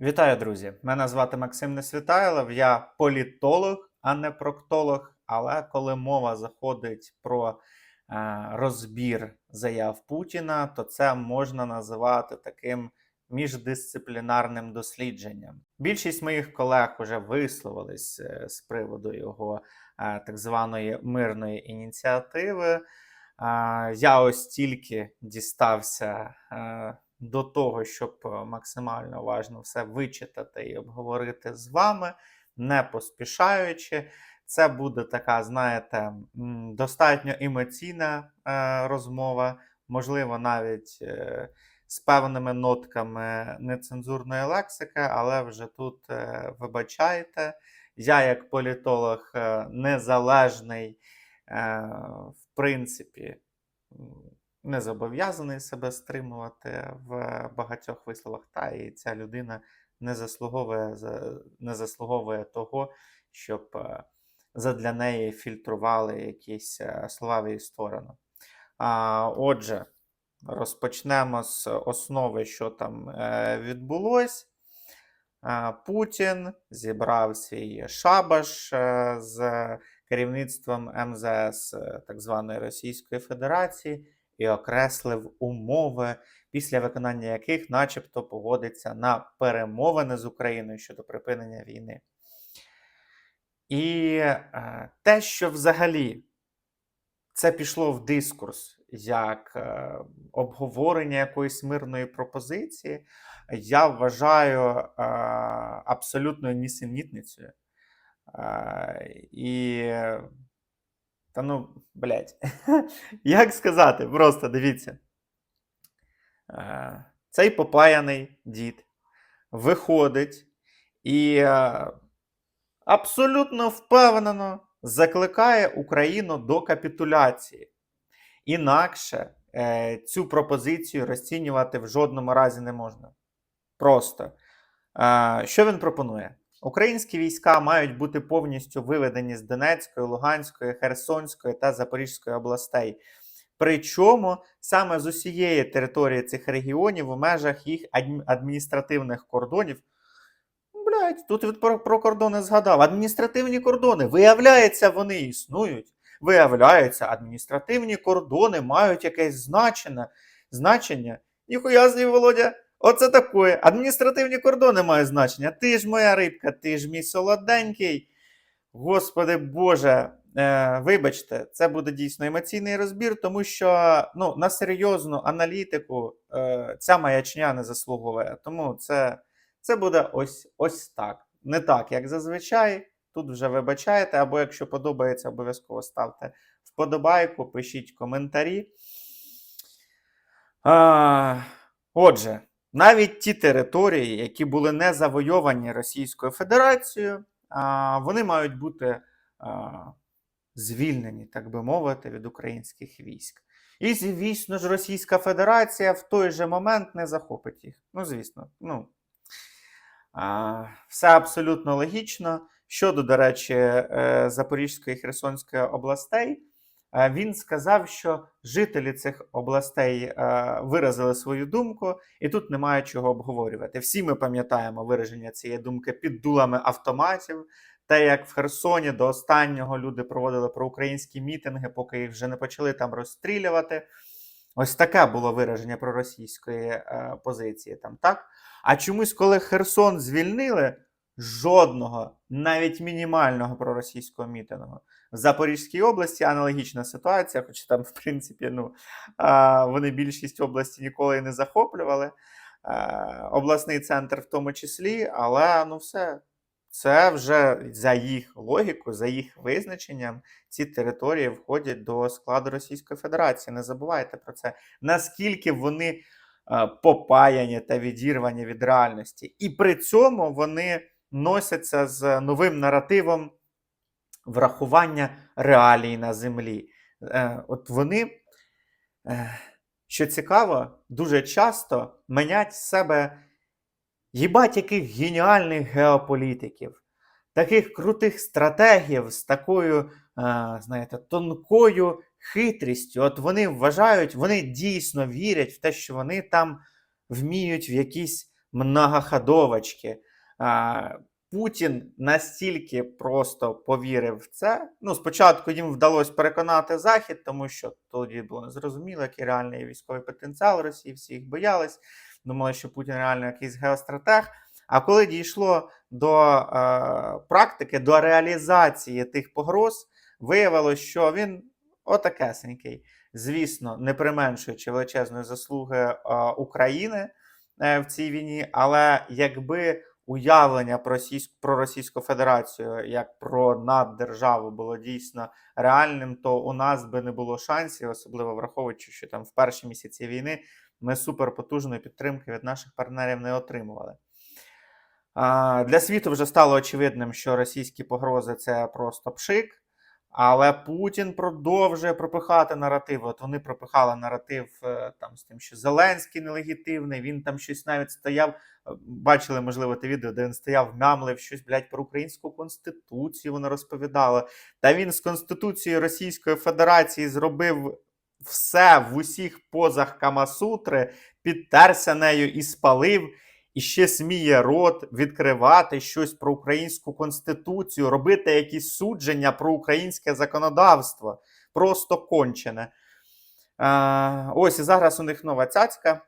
Вітаю, друзі! Мене звати Максим Несвітайлов, я політолог, а не проктолог. Але коли мова заходить про е, розбір заяв Путіна, то це можна називати таким міждисциплінарним дослідженням. Більшість моїх колег вже висловились е, з приводу його е, так званої мирної ініціативи. Я ось тільки дістався до того, щоб е, максимально уважно все вичитати і обговорити з вами, не поспішаючи. Це буде така, знаєте, достатньо емоційна е, розмова, можливо, навіть е, з певними нотками нецензурної лексики, але вже тут вибачайте. Я, як політолог, незалежний, в принципі, не зобов'язаний себе стримувати в багатьох висловах, та і ця людина не заслуговує, не заслуговує того, щоб е, задля неї фільтрували якісь е, слова в її сторону. А, Отже, розпочнемо з основи, що там е, відбулось. Путін зібрав свій шабаш з керівництвом МЗС так званої Російської Федерації і окреслив умови, після виконання яких, начебто, погодиться на перемовини з Україною щодо припинення війни. І е, те, що взагалі це пішло в дискурс як е, обговорення якоїсь мирної пропозиції, я вважаю е, абсолютною нісенітницею. І та ну, блядь, як сказати, просто дивіться. Е, Цей попаяний дід виходить і е, абсолютно впевнено закликає Україну до капітуляції. Інакше е, цю пропозицію розцінювати в жодному разі не можна. Просто. Що він пропонує? Українські війська мають бути повністю виведені з Донецької, Луганської, Херсонської та Запорізької областей. Причому саме з усієї території цих регіонів у межах їх адміністративних кордонів. Блять, тут від про, про кордони згадав. Адміністративні кордони. Виявляється, вони існують. Виявляється, адміністративні кордони мають якесь значення. значення. Ніхуя собі, Володя, оце таке. Адміністративні кордони мають значення. Ти ж моя рибка, ти ж мій солоденький. Господи Боже, е, вибачте, це буде дійсно емоційний розбір, тому що ну, на серйозну аналітику е, ця маячня не заслуговує. Тому це, це буде ось, ось так. Не так, як зазвичай. Тут вже вибачаєте, або якщо подобається, обов'язково ставте вподобайку, пишіть коментарі. А, отже, навіть ті території, які були не завойовані Російською Федерацією, вони мають бути звільнені, так би мовити, від українських військ. І, звісно ж, Російська Федерація в той же момент не захопить їх. Ну, звісно, ну, все абсолютно логічно. Щодо, до речі, е, Запорізької і Херсонської областей, він сказав, що жителі цих областей е, виразили свою думку, і тут немає чого обговорювати. Всі ми пам'ятаємо вираження цієї думки під дулами автоматів. Те, як в Херсоні до останнього люди проводили проукраїнські мітинги, поки їх вже не почали там розстрілювати. Ось таке було вираження проросійської е, позиції там, так? А чомусь, коли Херсон звільнили, жодного, навіть мінімального проросійського мітингу. В Запорізькій області аналогічна ситуація, хоч там, в принципі, ну, вони більшість області ніколи не захоплювали. Обласний центр в тому числі, але ну все. Це вже за їх логіку, за їх визначенням, ці території входять до складу Російської Федерації. Не забувайте про це. Наскільки вони е, попаяні та відірвані від реальності. І при цьому вони носяться з новим наративом врахування реалій на землі. Е, От вони, е, що цікаво, дуже часто манять з себе їбать яких геніальних геополітиків, таких крутих стратегів з такою, е, знаєте, тонкою хитрістю. От вони вважають, вони дійсно вірять в те, що вони там вміють в якісь многоходовочки. Путін настільки просто повірив в це. Ну, спочатку їм вдалося переконати Захід, тому що тоді було незрозуміло, який реальний військовий потенціал Росії, всі їх боялись. Думали, що Путін реально якийсь геостратег. А коли дійшло до е, практики, до реалізації тих погроз, виявилось, що він отакесенький. Звісно, не применшуючи величезної заслуги е, України е, в цій війні, але якби уявлення про Російську, про Російську Федерацію як про наддержаву було дійсно реальним, то у нас би не було шансів, особливо враховуючи, що там в перші місяці війни ми суперпотужної підтримки від наших партнерів не отримували. Для світу вже стало очевидним, що російські погрози це просто пшик. Але Путін продовжує пропихати наратив. От вони пропихали наратив е, там з тим, що Зеленський нелегітимний. Він там щось навіть стояв. е, Бачили, можливо, те відео, де він стояв, мямлив щось, блядь, про українську конституцію. Воно розповідало. Та він з Конституцією Російської Федерації зробив все в усіх позах Камасутри, підтерся нею і спалив. І ще сміє рот відкривати щось про українську конституцію, робити якісь судження про українське законодавство. Просто кончене. А, ось і зараз у них нова цяцька.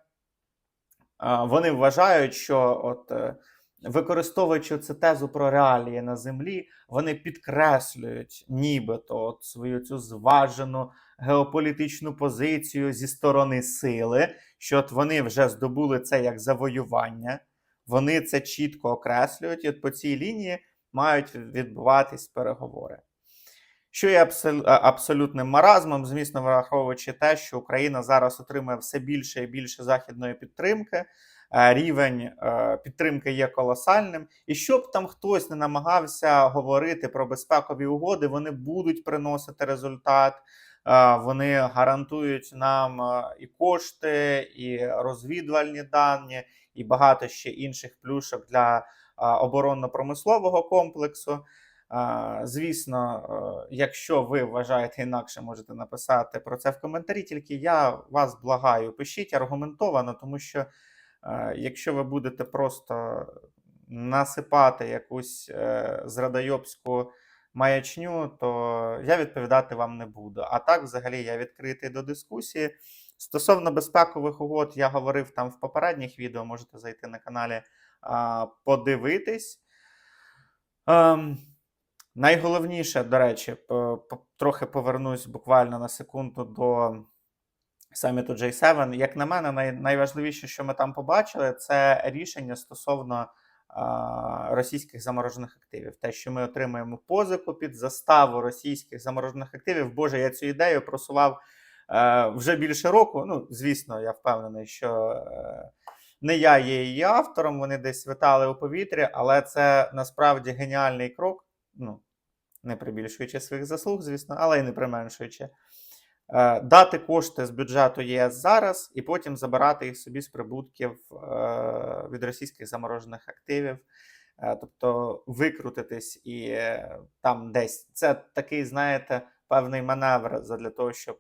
А, вони вважають, що от. е, Використовуючи цю тезу про реалії на землі, вони підкреслюють нібито от свою цю зважену геополітичну позицію зі сторони сили, що от вони вже здобули це як завоювання, вони це чітко окреслюють, і от по цій лінії мають відбуватись переговори. Що є абсол- абсолютним маразмом, звісно, враховуючи те, що Україна зараз отримує все більше і більше західної підтримки. е, Рівень е, підтримки є колосальним, і щоб там хтось не намагався говорити про безпекові угоди, вони будуть приносити результат. Е, Вони гарантують нам е, і кошти, і розвідувальні дані, і багато ще інших плюшок для е, оборонно-промислового комплексу. Звісно, якщо ви вважаєте інакше, можете написати про це в коментарі. Тільки я вас благаю, пишіть аргументовано, тому що якщо ви будете просто насипати якусь зрадойобську маячню, то я відповідати вам не буду. А так, взагалі, я відкритий до дискусії. Стосовно безпекових угод, я говорив там в попередніх відео, можете зайти на каналі, подивитись. Ем, найголовніше, до речі, трохи повернусь буквально на секунду до саміту J7. Як на мене, най, найважливіше, що ми там побачили, це рішення стосовно російських заморожених активів. Те, що ми отримуємо позику під заставу російських заморожених активів. Боже, я цю ідею просував е, вже більше року. Ну, звісно, я впевнений, що е, не я є її автором, вони десь витали у повітрі, але це насправді геніальний крок. Ну, не прибільшуючи своїх заслуг, звісно, але й не применшуючи. Е, Дати кошти з бюджету ЄС зараз і потім забирати їх собі з прибутків е, від російських заморожених активів. Е, Тобто викрутитись і там десь. Це такий, знаєте, певний маневр для того, щоб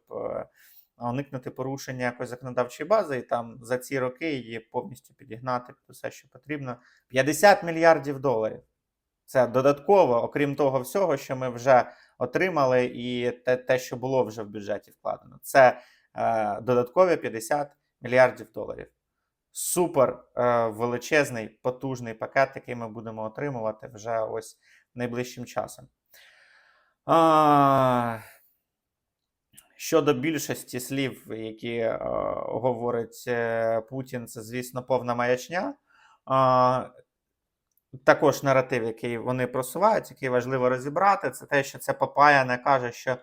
уникнути порушення якоїсь законодавчої бази, і там за ці роки її повністю підігнати під усе, що потрібно. 50 мільярдів доларів. Це додатково, окрім того всього, що ми вже отримали, і те, те що було вже в бюджеті вкладено. Це е, додаткові 50 мільярдів доларів. Супер е, величезний, потужний пакет, який ми будемо отримувати вже ось найближчим часом. А, щодо більшості слів, які е, говорить е, Путін, це, звісно, повна маячня. А, також наратив, який вони просувають, який важливо розібрати, це те, що це Папая не каже, що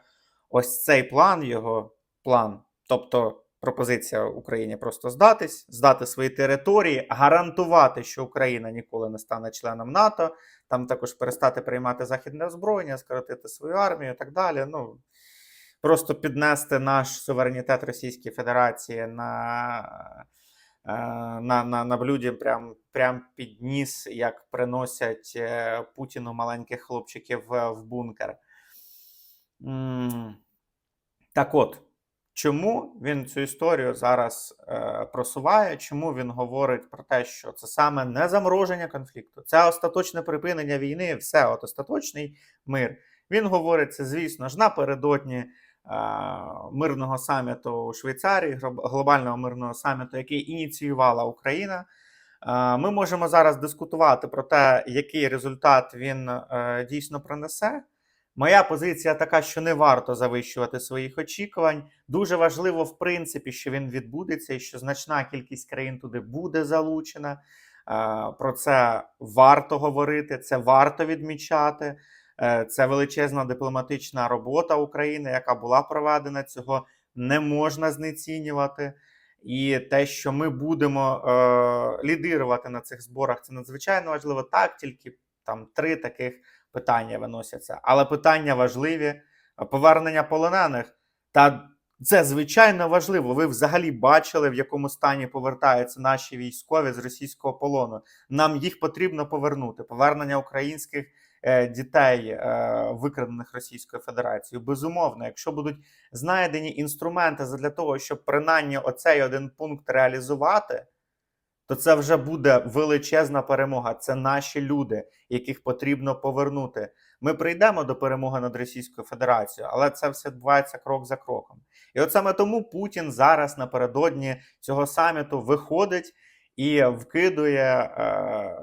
ось цей план, його план, тобто пропозиція Україні просто здатись, здати свої території, гарантувати, що Україна ніколи не стане членом НАТО, там також перестати приймати західне озброєння, скоротити свою армію і так далі. Ну, просто піднести наш суверенітет Російської Федерації на на, на, на блюді прям, прям під ніс, як приносять е, Путіну маленьких хлопчиків в, бункер. Так от, Чому він цю історію зараз е, просуває? Чому він говорить про те, що це саме не замороження конфлікту, це остаточне припинення війни, все от остаточний мир. Він говорить це, звісно ж, напередодні е, мирного саміту у Швейцарії, глобального мирного саміту, який ініціювала Україна. Е, Ми можемо зараз дискутувати про те, який результат він е, дійсно принесе. Моя позиція така, що не варто завищувати своїх очікувань. Дуже важливо, в принципі, що він відбудеться і що значна кількість країн туди буде залучена. Е, Про це варто говорити, це варто відмічати. Е, Це величезна дипломатична робота України, яка була проведена. Цього не можна знецінювати. І те, що ми будемо е, лідирувати на цих зборах, це надзвичайно важливо. Так, тільки там три таких питання виносяться. Але питання важливі: повернення полонених. Та це звичайно важливо. Ви взагалі бачили, в якому стані повертаються наші військові з російського полону. Нам їх потрібно повернути. Повернення українських дітей, е, викрадених Російською Федерацією. Безумовно, якщо будуть знайдені інструменти для того, щоб принаймні оцей один пункт реалізувати, то це вже буде величезна перемога. Це наші люди, яких потрібно повернути. Ми прийдемо до перемоги над Російською Федерацією, але це все відбувається крок за кроком. І от саме тому Путін зараз напередодні цього саміту виходить і вкидує е,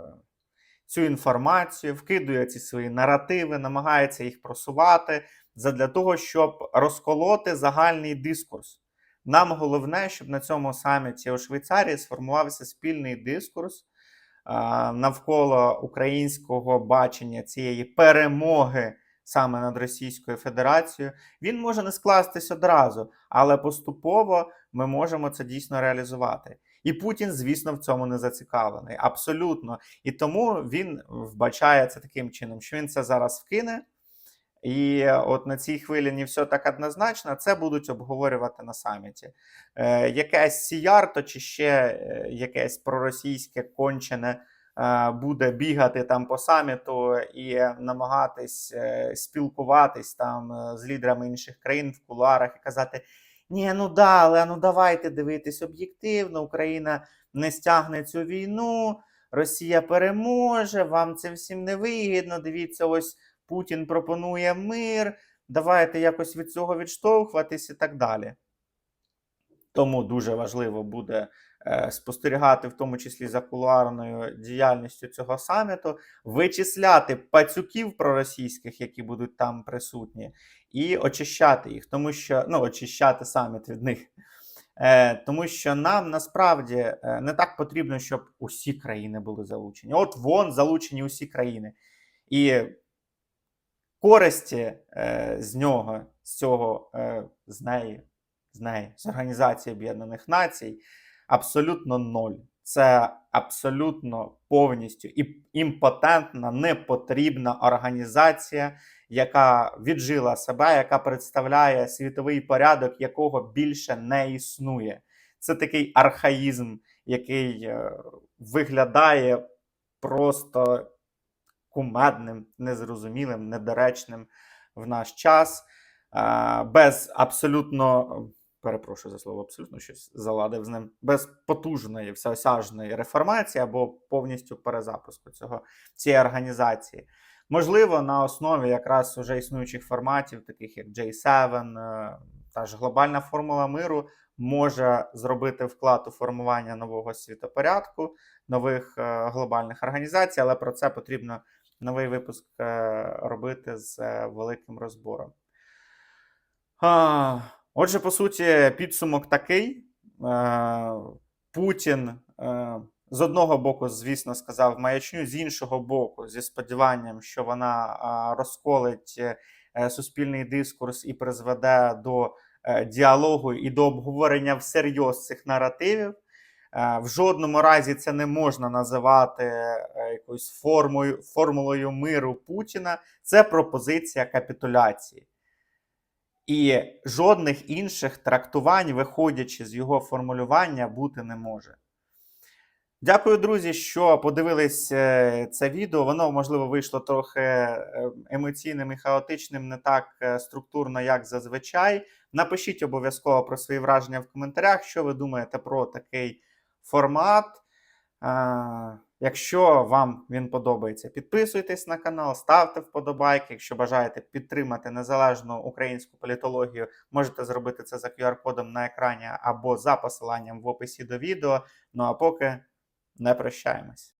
цю інформацію, вкидує ці свої наративи, намагається їх просувати задля того, щоб розколоти загальний дискурс. Нам головне, щоб на цьому саміті у Швейцарії сформувався спільний дискурс навколо українського бачення цієї перемоги саме над Російською Федерацією. Він може не скластись одразу, але поступово ми можемо це дійсно реалізувати. І Путін, звісно, в цьому не зацікавлений. Абсолютно. І тому він вбачає це таким чином, що він це зараз вкине. І от на цій хвилі не все так однозначно, це будуть обговорювати на саміті. Е, якесь сіярто чи ще е, якесь проросійське кончене е, буде бігати там по саміту і намагатись е, спілкуватись там е, з лідерами інших країн в кулуарах і казати: ні, ну да, але ну давайте дивитись об'єктивно, Україна не стягне цю війну, Росія переможе, вам це всім не вигідно. Дивіться, ось. Путін пропонує мир, давайте якось від цього відштовхуватись і так далі. Тому дуже важливо буде спостерігати, в тому числі за кулуарною діяльністю цього саміту, вичисляти пацюків проросійських, які будуть там присутні, і очищати їх, тому що ну, очищати саміт від них. Е, тому що нам насправді е, не так потрібно, щоб усі країни були залучені. От вон залучені усі країни. І користі е, з нього, з цього, е, з неї, з неї, з Організації Об'єднаних Націй, абсолютно ноль. Це абсолютно повністю імпотентна, непотрібна організація, яка віджила себе, яка представляє світовий порядок, якого більше не існує. Це такий архаїзм, який е, виглядає просто кумедним, незрозумілим, недоречним в наш час, е, без абсолютно, перепрошую за слово, абсолютно щось заладив з ним, без потужної всеосяжної реформації або повністю перезапуску цього, цієї організації. Можливо, на основі якраз уже існуючих форматів, таких як J7, е, та ж глобальна формула миру, може зробити вклад у формування нового світопорядку, нових е, глобальних організацій, але про це потрібно новий випуск е, робити з великим розбором. Отже, по суті, підсумок такий: Е, Путін е, з одного боку, звісно, сказав маячню, з іншого боку, зі сподіванням, що вона розколить е, суспільний дискурс і призведе до діалогу і до обговорення всерйоз цих наративів. В жодному разі це не можна називати якоюсь формою, формулою миру Путіна. Це пропозиція капітуляції. І жодних інших трактувань, виходячи з його формулювання, бути не може. Дякую, друзі, що подивились е, це відео. Воно, можливо, вийшло трохи е, емоційним і хаотичним, не так е, структурно, як зазвичай. Напишіть обов'язково про свої враження в коментарях, що ви думаєте про такий формат. Якщо вам він подобається, підписуйтесь на канал, ставте вподобайки. Якщо бажаєте підтримати незалежну українську політологію, можете зробити це за QR-кодом на екрані або за посиланням в описі до відео. Ну а поки не прощаємось.